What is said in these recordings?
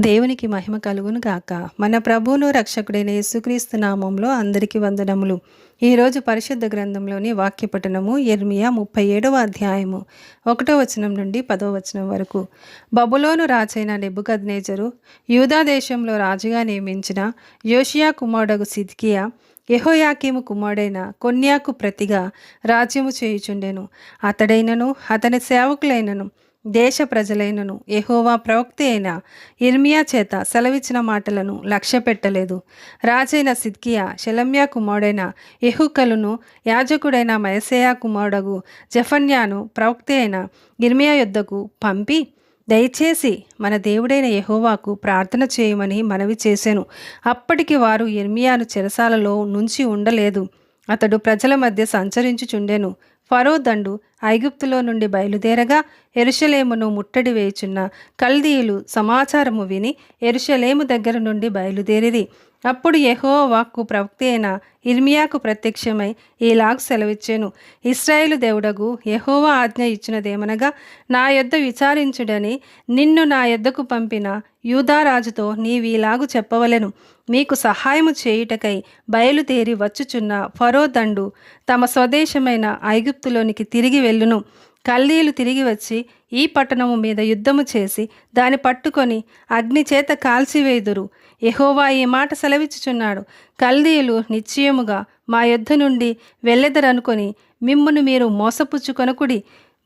దేవునికి మహిమ కలుగును గాక. మన ప్రభువును రక్షకుడైన యేసుక్రీస్తు నామంలో అందరికీ వందనములు. ఈరోజు పరిశుద్ధ గ్రంథంలోని వాక్యపఠనము ఎర్మియా ముప్పై ఏడవ అధ్యాయము ఒకటో వచనం నుండి పదో వచనం వరకు. బబులోను రాజైన నెబుకద్నేజరు యూదాదేశంలో రాజుగా నియమించిన యోషియా కుమారుడగు సిద్కియా యహోయాకీము కుమారుడైన కొన్యాకు ప్రతిగా రాజ్యము చేయుచుండెను. అతడైనను అతని సేవకులైనను దేశ ప్రజలైనను ఎహోవా ప్రవక్త అయిన ఇర్మియా చేత సెలవిచ్చిన మాటలను లక్ష్య పెట్టలేదు రాజైన సిద్కియా షెలమ్యా కుమారుడైన ఎహుకలును యాజకుడైన మయసేయా కుమారుడగు జఫన్యాను ప్రవక్త అయిన ఇర్మియా యొద్దకు పంపి దయచేసి మన దేవుడైన యహోవాకు ప్రార్థన చేయమని మనవి చేశాను అప్పటికి వారు ఇర్మియాను చెరసాలలో నుంచి ఉండలేదు. అతడు ప్రజల మధ్య సంచరించుచుండెను. ఫరో దండు ఐగుప్తులో నుండి బయలుదేరగా ఎరుషలేమును ముట్టడి వేయుచున్న కల్దీయులు సమాచారము విని ఎరుషలేము దగ్గర నుండి బయలుదేరిరి. అప్పుడు యెహో వాక్కు ప్రవక్త అయిన ఇర్మియాకు ప్రత్యక్షమై ఈలాగు సెలవిచ్చాను. ఇస్రాయేలు దేవుడగు యహోవా ఆజ్ఞ ఇచ్చినదేమనగా నా యొద్ద విచారించుడని నిన్ను నా యొద్దకు పంపిన యూదారాజుతో నీవీలాగు చెప్పవలెను. మీకు సహాయము చేయుటకై బయలుదేరి వచ్చుచున్న ఫరో దండు తమ స్వదేశమైన ఐగుప్తులోనికి తిరిగి వెళ్ళును. కల్దీలు తిరిగి వచ్చి ఈ పట్టణము మీద యుద్ధము చేసి దాన్ని పట్టుకొని అగ్ని చేత కాల్చివేయుదురు. ఎహోవా ఈ మాట సెలవిచ్చుచున్నాడు. కల్దీయులు నిశ్చయముగా మా యుద్ధ నుండి వెళ్ళెదరనుకొని మిమ్మును మీరు మోసపుచ్చుకొనకుడి.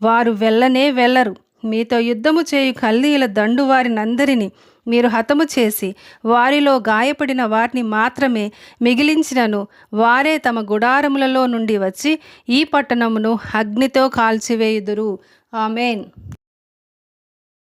వారు వెళ్ళనే వెళ్ళరు. మీతో యుద్ధము చేయు కల్దీయుల దండు వారినందరినీ మీరు హతము చేసి వారిలో గాయపడిన వారిని మాత్రమే మిగిలించినను వారే తమ గుడారములలో నుండి వచ్చి ఈ పట్టణమును అగ్నితో కాల్చివేయుదురు. ఆమెన్.